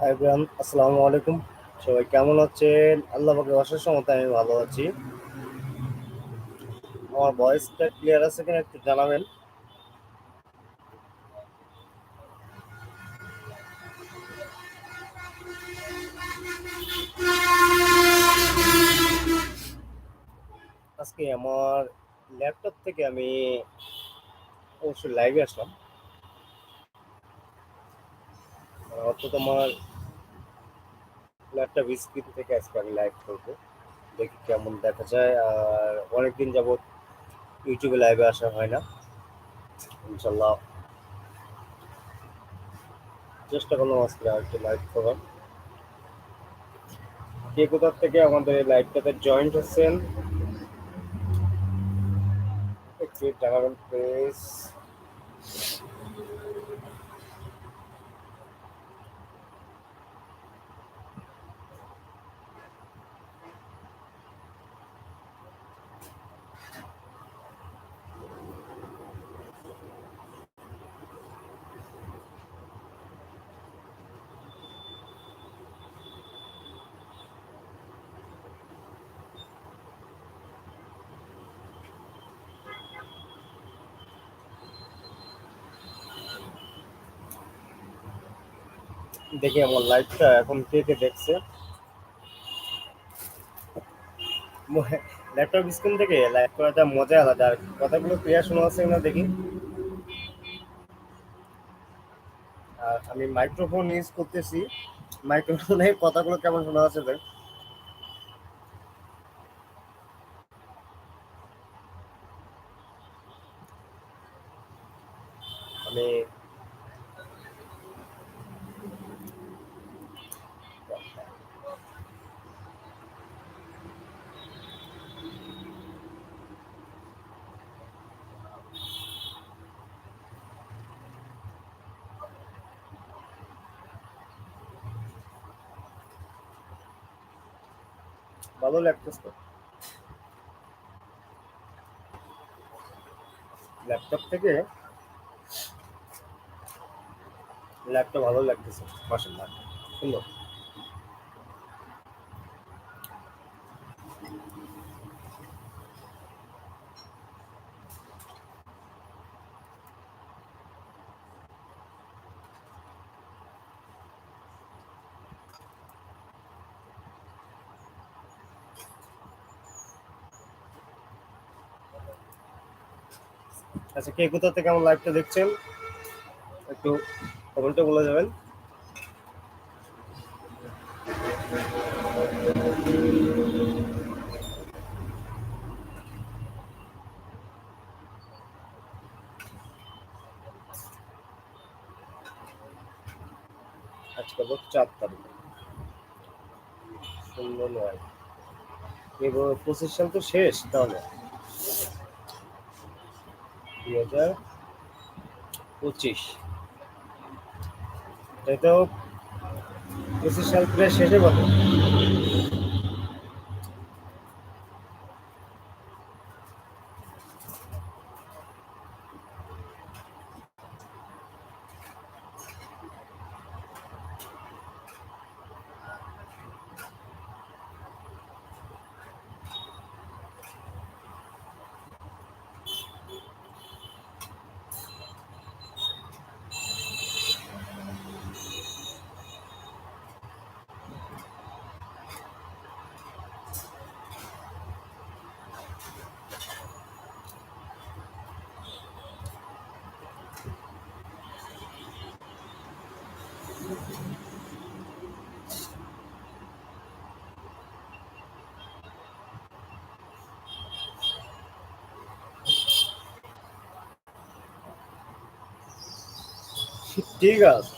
High আসসালামু আলাইকুম সবাই কেমন আছেন? আল্লাহ পাকে অশেষ মতো আমি ভালো আছি। আমার ভয়েসটা ক্লিয়ার আছে কিনা একটু জানাবেন? আজকে আমার ল্যাপটপ থেকে আমি অবশ্যই লাইভে আসলাম। অর্থাৎ আমার ল্যাপটপ স্ক্রিন থেকে আজকে আমি লাইভ করব। দেখি কেমন দেখা যায়। আর অনেকদিন যাবৎ ইউটিউবে লাইভে আসা হয় না। ইনশাল্লাহ। চেষ্টা করলাম আজকে আর একটু লাইভ করার। কে কোথার থেকে আমাদের এই লাইভটাতে জয়েন্ট হচ্ছেন? একটু জানাবেন প্লিজ দেখি আমার লাইভটা এখন কে কে দেখছে। ল্যাপটপ স্ক্রিন থেকে লাইভ করাটা মজা আলাদা। আর কথাগুলো ক্লিয়ার শোনা আছে না দেখি। আর আমি মাইক্রোফোন ইউজ করতেছি। মাইক্রোফোনে কথাগুলো কেমন শোনা আছে দেখ। আমি ভালো লাগতেছে ল্যাপটপ থেকে ল্যাপটপ ভালো লাগতেছে মাসাল্লাহ সুন্দর। আচ্ছা কে কোথা থেকে আমার লাইভটা দেখছেন? একটু কমেন্টে বলে যাবেন। আজকে চার তারিখ। শূন্য নয়। এবার পঁচিশ সাল তো শেষ, তাহলে। দুই হাজার পঁচিশ। তাই তো পঁচিশ সাল প্রায় শেষে বলে। ঠিক আছে।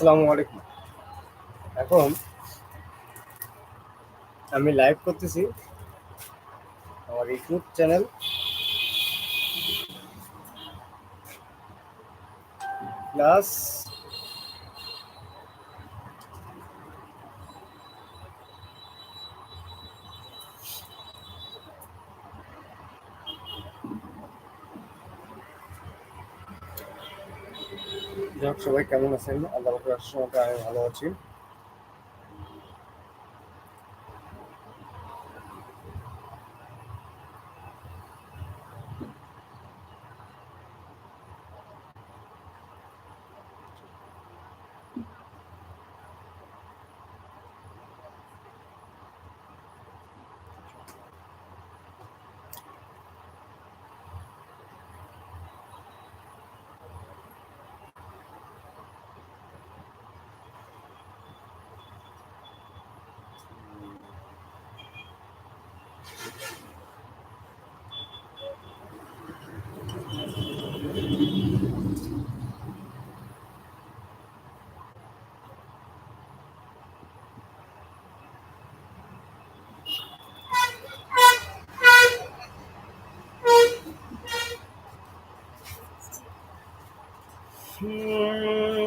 আসসালামু আলাইকুম। এখন আমি লাইভ করতেছি আমার ইউটিউব চ্যানেল প্লাস সবাই কেমন আছেন? আল্লাহ সময় আমি ভালো আছি।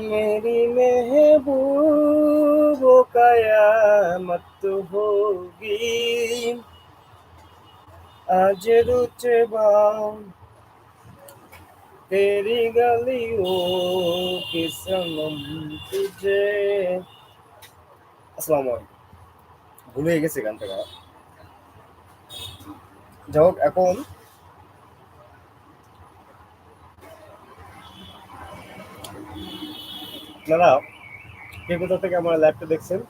मेरी महबूब कयामत होगी। आज रुचबाम तेरी गलियों की सनम तुझे আসসালামু আলাইকুম ভুলে গেছে গানটা গাওয়া যাই হোক এখন আপনারা কে কোথা থেকে আমার লাইভটা দেখছেন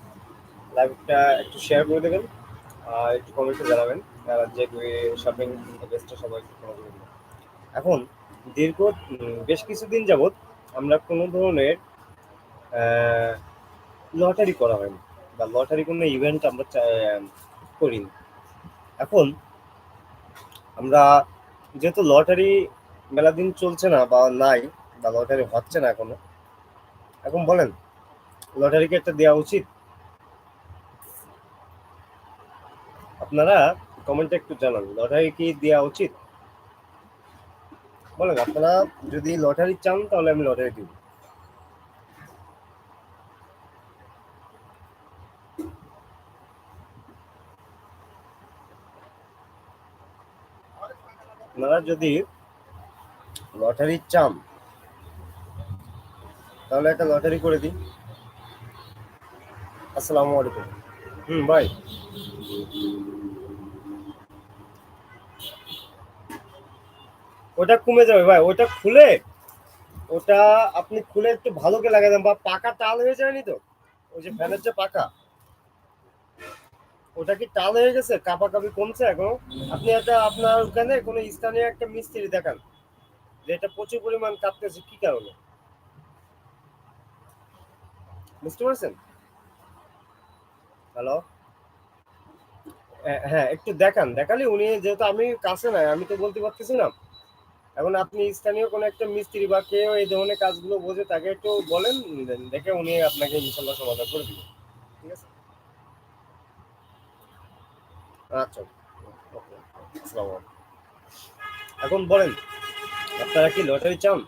লাইভটা একটু শেয়ার করে দেবেন আর একটু কমেন্টে জানাবেন। যে শপিং বেস্টটা সবাই এখন, দীর্ঘ বেশ কিছুদিন যাবৎ আমরা কোনো ধরনের লটারি করা হয়নি বা লটারি কোনো ইভেন্ট আমরা করিনি। এখন, আমরা যেহেতু লটারি মেলা দিন চলছে না বা নাই বা লটারি হচ্ছে না এখনও, এখন বলেন লটারিকে একটা দেওয়া উচিত? আপনারা কমেন্টে একটু জানান, লটারি কি দেওয়া উচিত? বলেন, আপনারা যদি লটারি চান, তাহলে আমি লটারি দিব। আপনারা যদি লটারি চান, তাহলে একটা লটারি করে দিন। আসসালামু আলাইকুম। হুম, ভাই। ওটা কমে যাবে ভাই, ওটা খুলে, ওটা আপনি খুলে একটু ভালো করে লাগাই দেন, বা পাকা টাল হয়ে যায়নি তো? ওই যে ফ্যানের যে পাকা, ওটা কি টাল হয়ে গেছে? কাপা কাপি কমছে এখনও? আপনি একটা আপনার ওখানে কোনো স্থানীয় একটা মিস্ত্রি দেখান, যে এটা প্রচুর পরিমাণ কাঁপতেছে, কি কারণে? বুঝতে পারছেন? হ্যালো হ্যাঁ একটু দেখান। দেখালে উনি যেহেতু আমি কাছে নাই, আমি তো বলতে পারতেছি না এখন আপনি স্থানীয় কোনো একটা মিস্ত্রি বা কেউ এই ধরনের কাজগুলো বোঝে, তাকে একটু বলেন দেখে উনি আপনাকে ইনশাল্লাহ সমাধান করে দিবেন ঠিক আছে? আচ্ছা এখন বলেন, আপনারা কি লটারি চান?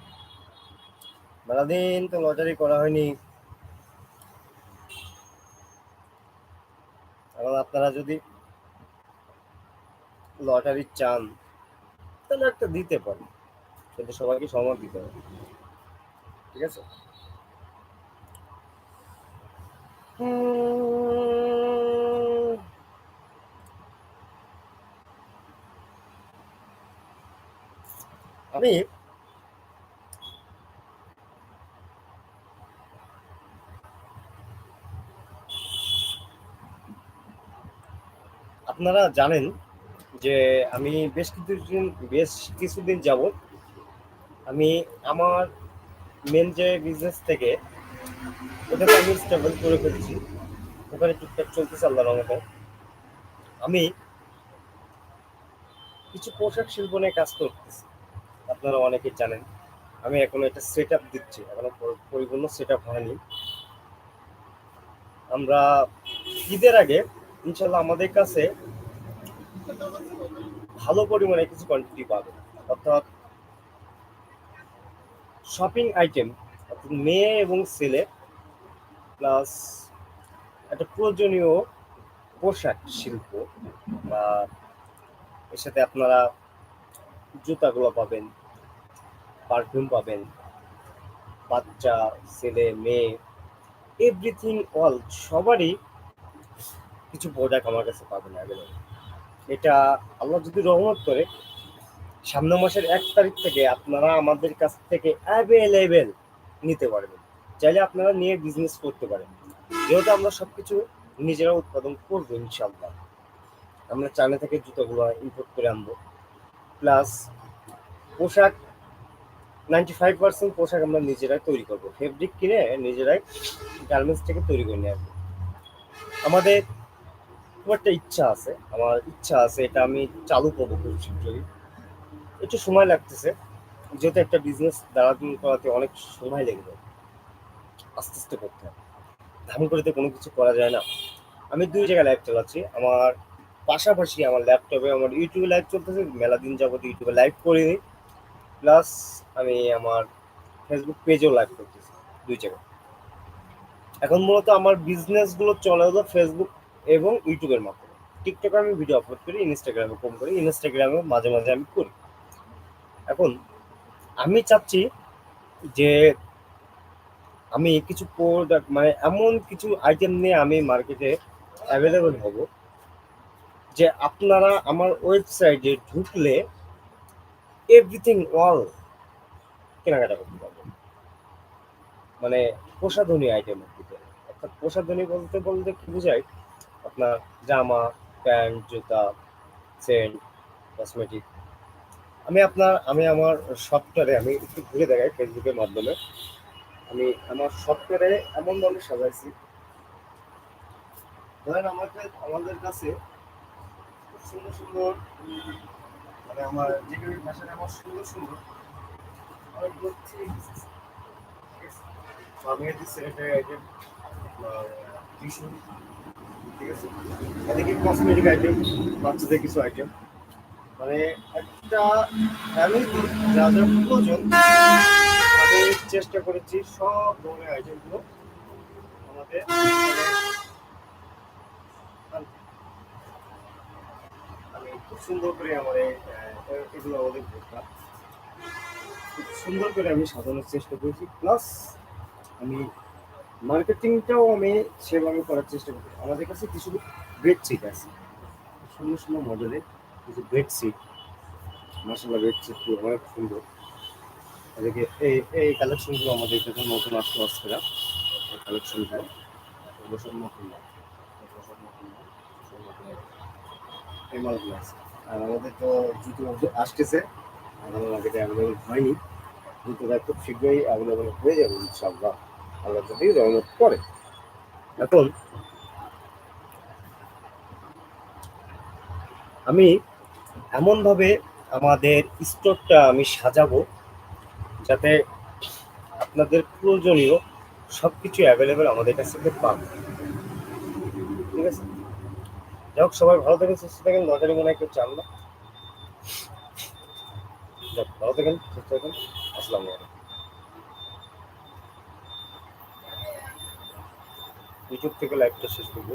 মেলাদিন তো লটারি করা হয়নি। এখন আপনারা যদি লটারি চান, তাহলে একটা দিতে পারেন। কিন্তু সবাইকে সহমত দিতে হবে। ঠিক আছে? আমি আপনারা জানেন যে আমি বেশ কিছুদিন বেশ কিছুদিন যাবত আমি আমার মেন যে বিজনেস থেকে ওটাকে আমি স্টেবল করে ফেলছি। ওখানে টুকটাক চলতেছে আল্লাহ রহমতে। আমি কিছু পোশাক শিল্প নিয়ে কাজ করতেছি। আপনারা অনেকে জানেন, আমি এখন একটা সেট আপ দিচ্ছি, এখনও পরিপূর্ণ সেট আপ হয়নি। আমরা ঈদের আগে ইনশাল্লাহ আমাদের কাছে ভালো পরিমাণে কিছু কোয়ান্টিটি পাবেন অর্থাৎ শপিং আইটেম অর্থাৎ মেয়ে এবং ছেলে প্লাস একটা প্রয়োজনীয় পোশাক, শিল্প বা এর সাথে আপনারা জুতাগুলো পাবেন পারফিউম পাবেন, বাচ্চা, ছেলে, মেয়ে এভরিথিং অল সবারই কিছু প্রোডাক্ট আমার কাছে পাবেন অ্যাভেলেবল এটা আল্লাহ যদি রহমত করে সামনের মাসের এক তারিখ থেকে আপনারা আমাদের কাছ থেকে অ্যাভেলেবেল নিতে পারবেন। চাইলে আপনারা নিয়ে বিজনেস করতে পারেন। যেহেতু আমরা সব কিছু নিজেরা উৎপাদন করব ইনশাল্লাহ আমরা চায়না থেকে জুতোগুলো ইম্পোর্ট করে আনব। প্লাস পোশাক নাইনটি ফাইভ পার্সেন্ট পোশাক আমরা নিজেরাই তৈরি করব। ফেব্রিক কিনে নিজেরাই গার্মেন্টস থেকে তৈরি করে নিয়ে আসব। আমাদের খুব একটা ইচ্ছা আছে। আমার ইচ্ছা আছে এটা আমি চালু করব খুব শীঘ্রই। একটু সময় লাগতেছে। যেহেতু একটা বিজনেস দাঁড়ানো করাতে অনেক সময় লেগে যায়। আস্তে আস্তে করতে হয় ধাম করে তো কোনো কিছু করা যায় না। আমি দুই জায়গায় লাইভ চালাচ্ছি। আমার পাশাপাশি আমার ল্যাপটপে আমার ইউটিউবে লাইভ চলতেছে। মেলা দিন যাবত ইউটিউবে লাইভ করে করিনি। প্লাস আমি আমার ফেসবুক পেজেও লাইভ করতেছি দুই জায়গায়। এখন মূলত আমার বিজনেসগুলো চলে হলো ফেসবুক এবং ইউটিউবের মাধ্যমে। টিকটকে আমি ভিডিও আপলোড করি ইনস্টাগ্রামে কম করি ইনস্টাগ্রামে মাঝে মাঝে আমি করি। এখন, আমি চাচ্ছি যে আমি কিছু প্রোডাক্ট মানে এমন কিছু আইটেম নিয়ে আমি মার্কেটে অ্যাভেলেবল হব, যে আপনারা আমার ওয়েবসাইটে ঢুকলে এভরিথিং অল কেনাকাটা করতে পারবেন মানে প্রসাধনী আইটেমের ভিতরে। অর্থাৎ প্রসাধনী বলতে বলতে কি বোঝায়? আপনার জামা, প্যান্ট, জুতা, সেন্ট, কসমেটিক। আমি আপনার, আমি আমার সফটওয়্যারে, আমি একটু ঘুরে দেখাই ফেসবুকের মাধ্যমে। আমি আমার সফটওয়্যারে এমন ভাবে সাজাইছি। ধরেন আমাকে, আমাদের কাছে খুব সুন্দর সুন্দর মানে আমার যেখানে ভাষাটা আমার সুন্দর সুন্দর অনেকগুলো আমি এটি স্যানিটারি আইটেম টিস্যু এদিকে কসমেটিক আইটেম বাচ্চাদের কিছু আইটেম মানে একটা ফ্যামিলি যা যা প্রয়োজন চেষ্টা করেছি সব ধরনের আইটেমগুলো আমাদের আমি খুব সুন্দর করে আমার এগুলো আমাদের খুব সুন্দর করে আমি সাজানোর চেষ্টা করেছি। প্লাস আমি মার্কেটিংটাও আমি সেভাবে করার চেষ্টা করি আমাদের কাছে কিছু বেডশিট আছে। সুন্দর সুন্দর মডেলের কিছু বেডশিট মাসাল্লাহ বেডশিট অনেক সুন্দর। এদিকে এই এই কালেকশনগুলো আমাদের কাছে নতুন আসতে আসছে না এই কালেকশনগুলো এগুলো নতুন। এই মালগুলো আছে। আর আমাদের তো জুতো আসতেছে। আমাদের মার্কেটে অ্যাভেলেবল হয়নি। জুতোটা খুব শীঘ্রই অ্যাভেলেবল হয়ে যাবে ইনশাল্লাহ আল্লাহ যদি রহমত করে। এখন আমি এমনভাবে আমাদের স্টোরটা আমি সাজাবো যাতে আপনাদের প্রয়োজনীয় সব কিছু অ্যাভেলেবেল আমাদের কাছ থেকে পাবেন ঠিক আছে? যাই হোক, সবাই ভালো থাকেন, সুস্থ থাকেন লটারি মনে হয় কেউ চান না। ভালো থাকেন, সুস্থ থাকেন। আসসালামু আলাইকুম। ইউটিউব থেকে লাইভটা শেষ করব।